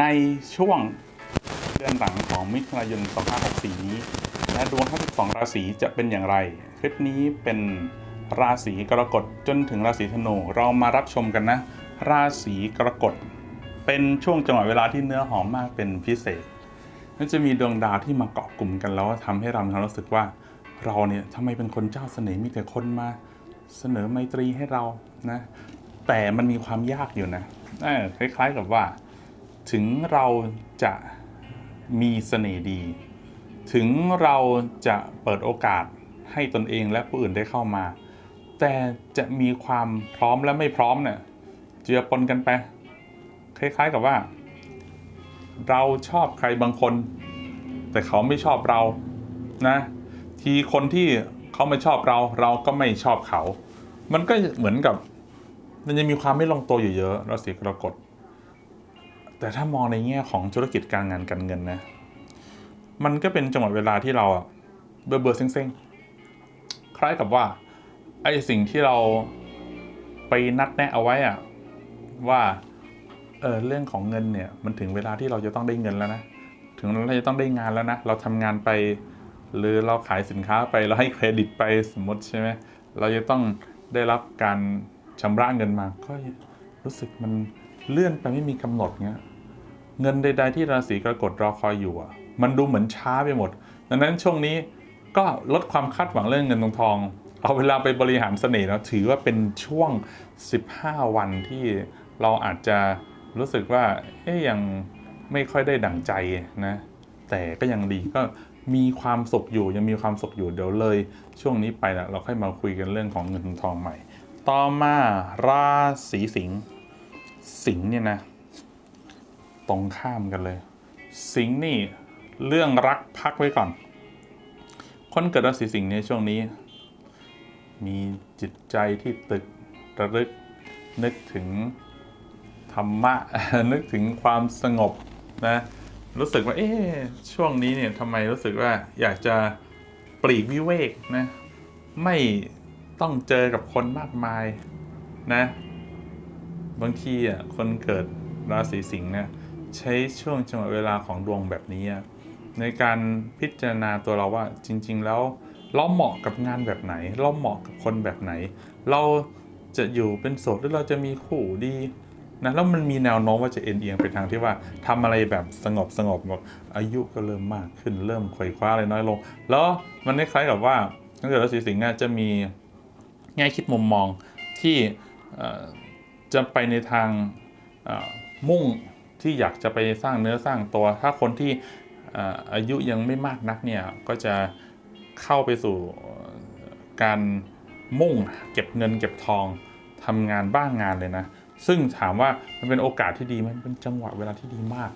ในช่วงเดือนหลังของมิถุนายน 2564 นี้และดวงทั้ง12 ราศีจะเป็นอย่างไร คลิปนี้เป็นราศีกรกฎจนถึงราศีธนูเรามารับชมกันนะ ราศีกรกฎเป็นช่วงจังหวะเวลาที่เนื้อหอมมากเป็นพิเศษมันจะมีดวงดาวที่มาเกาะกลุ่มกันแล้วทำให้เรามีควารู้สึกว่าเราเนี่ยทำไมเป็นคนเจ้าเสน่ห์มีแต่คนมาเสนอไมตรีให้เรานะแต่มันมีความยากอยู่นะคล้ายๆกับว่า ถึงเราจะมีเสน่ห์ดี ถึงเราจะเปิดโอกาสให้ตนเองและผู้อื่นได้เข้ามา แต่จะมีความพร้อมและไม่พร้อมเนี่ยเจือปนกันไป คล้ายๆกับว่า เราชอบใครบางคน แต่เขาไม่ชอบเรานะ ทีคนที่เขาไม่ชอบเรา เราก็ไม่ชอบเขา มันก็เหมือนกับ มันจะมีความไม่ลงตัวอยู่เยอะราศีกรกฎ แต่ถ้ามองในแง่ของธุรกิจการงานการเงินนะ มันก็เป็นจังหวะเวลาที่เราเบื่อเบื่อเซ็งๆ คล้ายกับว่าไอ้สิ่งที่เราไปนัดแนะเอาไว้อะว่าเออเรื่องของเงินเนี่ยมันถึงเวลาที่เราจะต้องได้เงินแล้วนะถึงเราจะต้องได้งานแล้วนะเราทำงานไป หรือเราขายสินค้าไปเราให้เครดิตไปสมมติใช่ไหมเราจะต้องได้รับการชำระเงินมาก็รู้สึกมันเลื่อนไปไม่มีกำหนดเงี้ย เงินใด ๆ ที่ราศีกรกฎรอคอยอยู่อะมันดูเหมือนช้าไปหมด ดังนั้นช่วงนี้ก็ลดความคาดหวังเรื่องเงินทองทอง เอาเวลาไปบริหารเสน่ห์แล้วถือว่าเป็นช่วง 15 วันที่เราอาจจะรู้สึกว่าเอ๊ยยังไม่ค่อยได้ดั่งใจนะ แต่ก็ยังดีก็มีความสุขอยู่ยังมีความสุขอยู่เดี๋ยวเลย ช่วงนี้ไปนะเราค่อยมาคุยกันเรื่องของเงินทองใหม่ ต่อมาราศีสิงห์สิงห์เนี่ยนะ ตรงข้ามกันเลย สิงห์นี่เรื่องรักพักไว้ก่อน คนเกิดราศีสิงห์ในช่วงนี้ มีจิตใจที่ตึกระลึกนึกถึงธรรมะ นึกถึงความสงบนะรู้สึกว่าเอ๊ะช่วงนี้เนี่ยทำไมรู้สึกว่าอยากจะปลีกวิเวกนะไม่ต้องเจอกับคนมากมายนะ บางทีอะคนเกิดราศีสิงห์เนี่ย ใช้ช่วงจังหวะเวลาของดวงแบบนี้ ในการพิจารณาตัวเราว่าจริง ๆ แล้วเราเหมาะกับงานแบบไหน เราเหมาะกับคนแบบไหน เราจะอยู่เป็นโสดหรือเราจะมีคู่ดีนะแล้วมันมีแนวโน้มว่าจะเอ็นเอียงไปทางที่ว่าทำอะไรแบบสงบสงบแบบอายุก็เริ่มมากขึ้นเริ่มควยคว้าอะไรน้อยลง แล้วมันคล้ายๆกับว่าถ้าเกิดราศีสิงห์เนี่ยจะมีแง่คิดมุมมองที่จะไปในทางมุ่ง ที่อยากจะไปสร้างเนื้อสร้างตัว ถ้าคนที่อายุยังไม่มากนักเนี่ยก็จะเข้าไปสู่การมุ่งเก็บเงินเก็บทองทำงานบ้างงานเลยนะ ซึ่งถามว่ามันเป็นโอกาสที่ดีมันเป็นจังหวะเวลาที่ดีมาก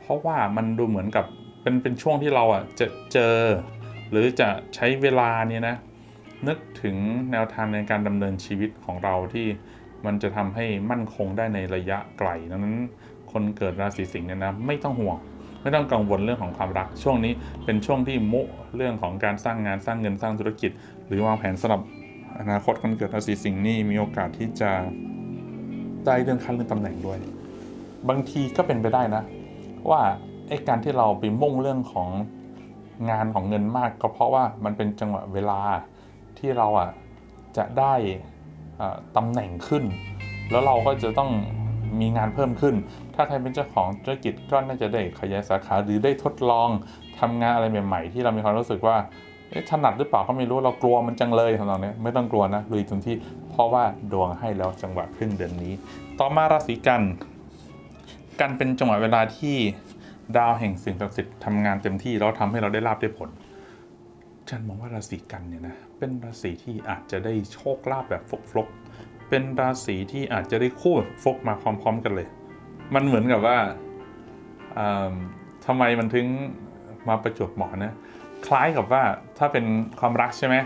เพราะว่ามันดูเหมือนกับเป็นเป็นช่วงที่เราอะจะเจอ หรือจะใช้เวลาเนี่ยนะนึกถึงแนวทางในการดำเนินชีวิตของเราที่มันจะทำให้มั่นคงได้ในระยะไกลดังนั้น คนเกิดราศีสิงห์เนี่ยนะไม่ต้องห่วง ไม่ต้องกังวลเรื่องของความรัก ช่วงนี้เป็นช่วงที่มุเรื่องของการสร้างงานสร้างเงินสร้างธุรกิจ หรือวางแผนสำหรับอนาคตคนเกิดราศีสิงห์นี่มีโอกาสที่จะได้เรื่องขั้นเรื่องตำแหน่งด้วย บางทีก็เป็นไปได้นะ ว่าไอ้การที่เราไปมุ่งเรื่องของงานของเงินมาก ก็เพราะว่ามันเป็นจังหวะเวลาที่เราอะจะได้อ่าตำแหน่งขึ้น แล้วเราก็จะต้อง มีงานเพิ่มขึ้น ถ้าใครเป็นเจ้าของธุรกิจก็น่าจะได้ขยายสาขาหรือได้ทดลองทำงานอะไรใหม่ ๆ ที่เรามีความรู้สึกว่าถนัดหรือเปล่าก็ไม่รู้เรากลัวมันจังเลยทำนองเนี้ยไม่ต้องกลัวนะลุยเต็มที่เพราะว่าดวงให้แล้วจังหวะครึ่งเดือนนี้ ต่อมาราศีกัน กันเป็นจังหวะเวลาที่ดาวแห่งสิ่งศักดิ์สิทธิ์ทำงานเต็มที่แล้วทำให้เราได้ลาบได้ผลฉันมองว่าราศีกันเนี่ยนะเป็นราศีที่อาจจะได้โชคลาภแบบฟลุก เป็นราศีที่อาจจะได้คู่ฟกมาพร้อม ๆ กันเลย มันเหมือนกับว่าอ่าทำไมมันถึงมาประจวบเหมาะนะ คล้ายกับว่าถ้าเป็นความรักใช่ไหม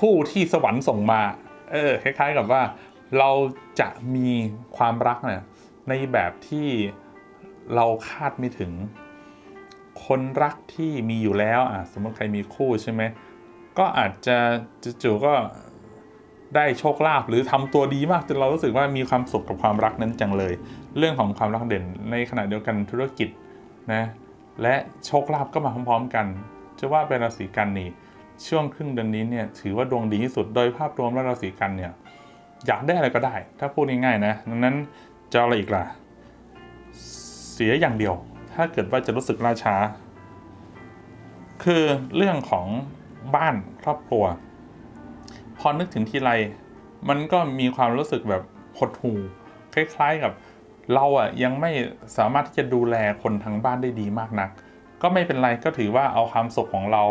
คู่ที่สวรรค์ส่งมา เออคล้าย ๆกับว่าเราจะมีความรักเนี่ยในแบบที่เราคาดไม่ถึง คนรักที่มีอยู่แล้วอะสมมติใครมีคู่ใช่ไหมก็อาจจะจู่ๆก็ ได้โชคลาภหรือทำตัวดีมากจนเรารู้สึกว่ามีความสุขกับความรักนั้นจังเลย เรื่องของความรักเด่นในขณะเดียวกันธุรกิจนะและโชคลาภก็มาพร้อมๆกันจะว่าเป็นราศีกันนี่ช่วงครึ่งเดือนนี้เนี่ยถือว่าดวงดีที่สุดโดยภาพรวมแล้วราศีกันเนี่ยอยากได้อะไรก็ได้ ถ้าพูดง่ายๆนะดังนั้นจะอาอะไรอีกล่ะเสียอย่างเดียว ถ้าเกิดว่าจะรู้สึกล่าช้า คือเรื่องของบ้านครอบครัว พอนึกถึงทีไร มันก็มีความรู้สึกแบบหดหู่คล้ายๆกับเราอะยังไม่สามารถที่จะดูแลคนทางบ้านได้ดีมากนัก ก็ไม่เป็นไรก็ถือว่าเอาความสุขของเรา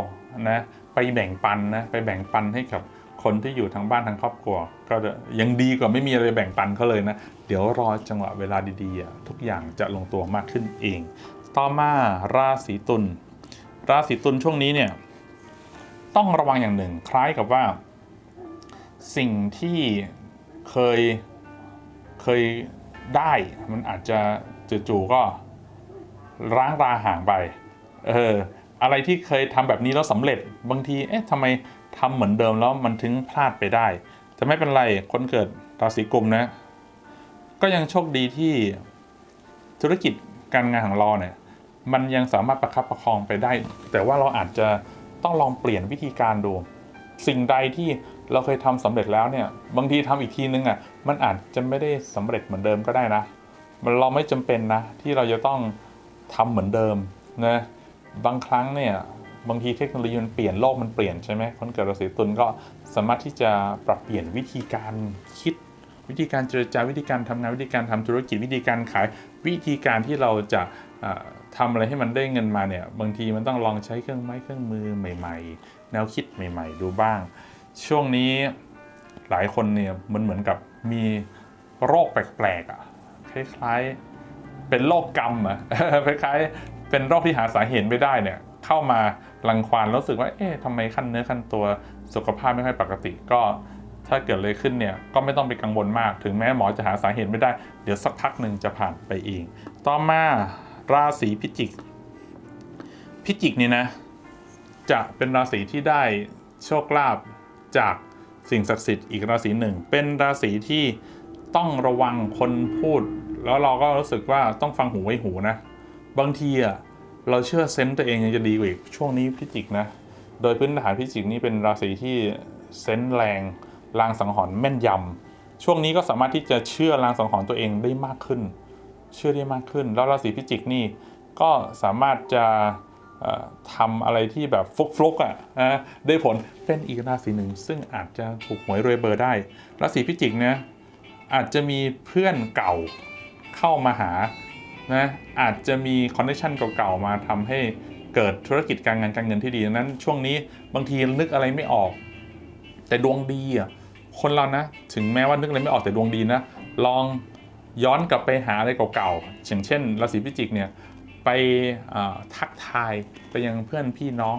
นะไปแบ่งปันนะไปแบ่งปันให้กับคนที่อยู่ทางบ้านทางครอบครัว ก็ยังดีกว่าไม่มีอะไรแบ่งปันเขาเลยนะ เดี๋ยวรอจังหวะเวลาดีๆ ทุกอย่างจะลงตัวมากขึ้นเอง ต่อมาราศีตุลราศีตุลช่วงนี้เนี่ยต้องระวังอย่างหนึ่ง คล้ายกับว่า สิ่งที่เคยเคยได้มันอาจจะจู่ๆก็ร้างราห่างไป เออ อะไรที่เคยทำแบบนี้แล้วสำเร็จบางที เอ๊ะทำไมทำเหมือนเดิมแล้วมันถึงพลาดไปได้ แต่ไม่เป็นไร คนเกิดราศีกุมนะ ก็ยังโชคดีที่ธุรกิจการงานของเราเนี่ย มันยังสามารถประคับประคองไปได้ แต่ว่าเราอาจจะต้องลองเปลี่ยนวิธีการดู สิ่งใดที่เราเคยทำสำเร็จแล้วเนี่ย บางทีทำอีกทีนึงอะมันอาจจะไม่ได้สำเร็จเหมือนเดิมก็ได้นะมันเราไม่จำเป็นนะที่เราจะต้องทำเหมือนเดิมนะบางครั้งเนี่ยบางทีเทคโนโลยีมันเปลี่ยนโลกมันเปลี่ยนใช่ไหมคนเกิดราศีตุลก็สามารถที่จะปรับเปลี่ยนวิธีการคิด วิธีการเจรจาวิธีการทำงานวิธีการทำธุรกิจวิธีการขาย วิธีการที่เราจะเอ่อทำอะไรให้มันได้เงินมาเนี่ยบางทีมันต้องลองใช้เครื่องไม้เครื่องมือใหม่ ๆ แนวคิดใหม่ ๆ ดูบ้าง ช่วงนี้หลายคนเนี่ยมันเหมือนกับมีโรคแปลกๆอะคล้ายๆเป็นโรคกรรมอะคล้ายๆเป็นโรคที่หาสาเหตุไม่ได้เนี่ยเข้ามารังควานรู้สึกว่า เอ๊ะทำไมขั้นเนื้อขั้นตัวสุขภาพไม่ค่อยปกติก็ถ้าเกิดอะไรขึ้นเนี่ยก็ไม่ต้องไปกังวลมากถึงแม้หมอจะหาสาเหตุไม่ได้ เดี๋ยวสักพักหนึ่งจะผ่านไปเอง ต่อมาราศีพิจิก พิจิกเนี่ยนะ จะเป็นราศีที่ได้โชคลาภจากสิ่งศักดิ์สิทธิ์อีกราศีหนึ่ง เป็นราศีที่ต้องระวังคนพูด แล้วเราก็รู้สึกว่าต้องฟังหูไว้หูนะ บางทีอะเราเชื่อเซนต์ตัวเองยังจะดีกว่าอีกช่วงนี้พิจิกนะ โดยพื้นฐานพิจิกนี่เป็นราศีที่เซนต์แรงลางสังหรณ์แม่นยำช่วงนี้ก็สามารถที่จะเชื่อลางสังหรณ์ตัวเองได้มากขึ้น เชื่อได้มากขึ้น แล้วราศีพิจิกนี่ก็สามารถจะ ทำอะไรที่แบบฟลุกๆอะนะได้ผลเป็นอีกราศีหนึ่ง ซึ่งอาจจะถูกหวยรวยเบอร์ได้ราศีพิจิกเนี่ยอาจจะมีเพื่อนเก่าเข้ามาหานะอาจจะมีคอนเนคชันเก่าๆมาทำให้เกิดธุรกิจการงานการเงินที่ดีดังนั้น ช่วงนี้บางทีนึกอะไรไม่ออก แต่ดวงดีอะคนเรานะถึงแม้ว่านึกอะไรไม่ออกแต่ดวงดีนะลองย้อนกลับไปหาอะไรเก่าๆอย่างเช่นราศีพิจิกเนี่ย ไปทักทายไปยังเพื่อนพี่น้อง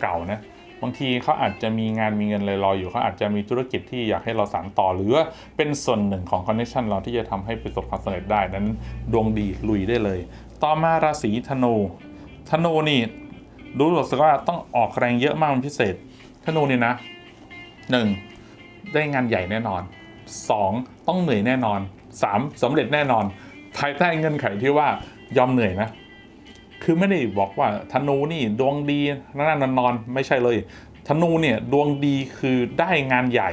เก่าๆนะบางทีเขาอาจจะมีงานมีเงินเลยรออยู่เขาอาจจะมีธุรกิจที่อยากให้เราสานต่อ หรือว่าเป็นส่วนหนึ่งของคอนเนคชันเราที่จะทำให้ประสบความสำเร็จได้นั้นดวงดีลุยได้เลย ต่อมาราศีธนูธนูนี่รู้สึกว่าต้องออกแรงเยอะมากเป็นพิเศษธนูนี่นะหนึ่งได้งานใหญ่แน่นอน 2. ต้องเหนื่อยแน่นอน 3. สำเร็จแน่นอนภายใต้เงื่อนไขที่ว่ายอมเหนื่อยนะ คือไม่ได้บอกว่าธนูนี่ดวงดีนั่นนอนนอนไม่ใช่เลย ธนูเนี่ยดวงดีคือได้งานใหญ่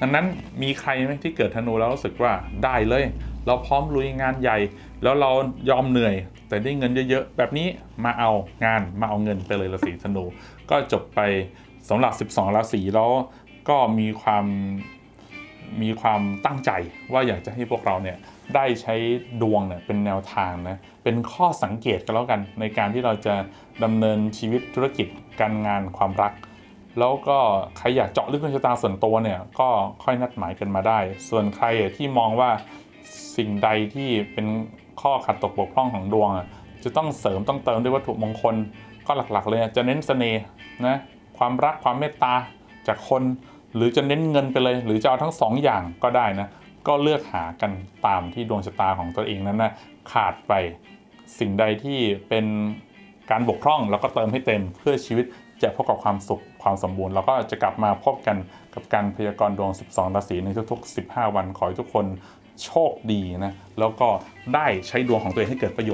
ดังนั้นมีใครไหมที่เกิดธนูแล้วรู้สึกว่าได้เลย เราพร้อมลุยงานใหญ่ แล้วเรายอมเหนื่อย แต่ได้เงินเยอะๆ แบบนี้มาเอางานมาเอาเงินไปเลยราศีธนู ก็จบไปสำหรับ 12 ราศีแล้วก็มีความ มีความตั้งใจว่าอยากจะให้พวกเราเนี่ยได้ใช้ดวงเนี่ยเป็นแนวทางนะเป็นข้อสังเกตกันแล้วกัน ในการที่เราจะดำเนินชีวิตธุรกิจการงานความรัก แล้วก็ใครอยากเจาะลึกดวงชะตาส่วนตัวเนี่ยก็ค่อยนัดหมายกันมาได้ ส่วนใครที่มองว่าสิ่งใดที่เป็นข้อขัดตกบกพร่องของดวงจะต้องเสริมต้องเติมด้วยวัตถุมงคลก็หลักๆเลยจะเน้นเสน่ห์นะความรักความเมตตาจากคน หรือจะเน้นเงินไปเลย หรือจะเอาทั้งสองอย่างก็ได้นะ ก็เลือกหากันตามที่ดวงชะตาของตัวเองนั้นนะขาดไปสิ่งใดที่เป็นการบกพร่องแล้วก็เติมให้เต็มเพื่อชีวิตจะพบกับความสุขความสมบูรณ์เราก็จะกลับมาพบกันกับการพยากรณ์ดวง 12 ราศีในทุกๆ 15 วันขอให้ทุกคนโชคดีนะ แล้วก็ได้ใช้ดวงของตัวเองให้เกิดประโยชน์